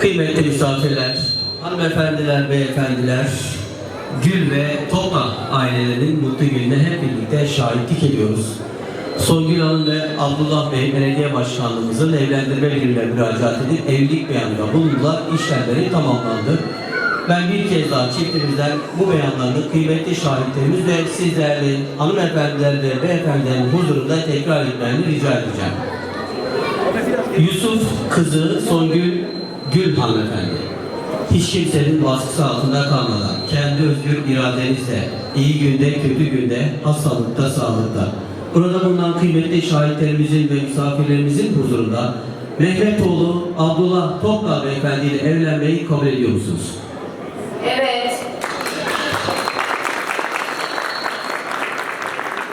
Kıymetli misafirler, hanımefendiler, beyefendiler, Gül ve Toprak ailelerinin mutlu gününe hep birlikte şahitlik ediyoruz. Songül Hanım ve Abdullah Bey belediye başkanlığımızın evlendirme gününe müracaat edip evlilik beyanında bulundular. İşlemleri tamamlandı. Ben bir kez daha çiftimizden bu beyanlarını kıymetli şahitlerimiz ve siz değerli hanımefendiler ve beyefendilerin huzurunda tekrar etmeni rica edeceğim. Yusuf kızı Songül Gül hanımefendi. Hiç kimsenin baskısı altında kalmadan, kendi özgür iradenizle, iyi günde, kötü günde, hastalıkta, sağlıkta, burada bulunan kıymetli şahitlerimizin ve misafirlerimizin huzurunda Mehmetoğlu Abdullah Topla Beyefendi ile evlenmeyi kabul ediyor musunuz? Evet.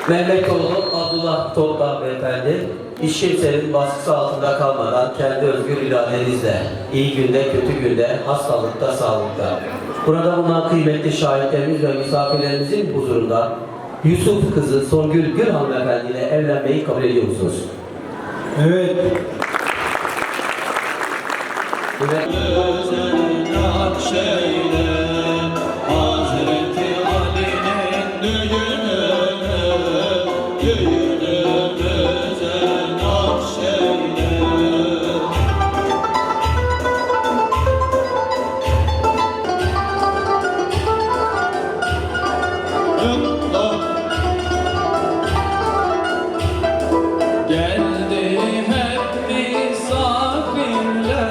Mehmetoğlu Abdullah Topla Beyefendi, hiç kimsenin baskısı altında kalmadan kendi özgür iradenizle, iyi günde, kötü günde, hastalıkta, sağlıkta, burada bulunan kıymetli şahitlerimiz ve misafirlerimizin huzurunda Yusuf kızı Songül Gül hanımefendi ile evlenmeyi kabul ediyor musunuz? Evet. Evet. Hazreti Ali'nin düğünü Düğün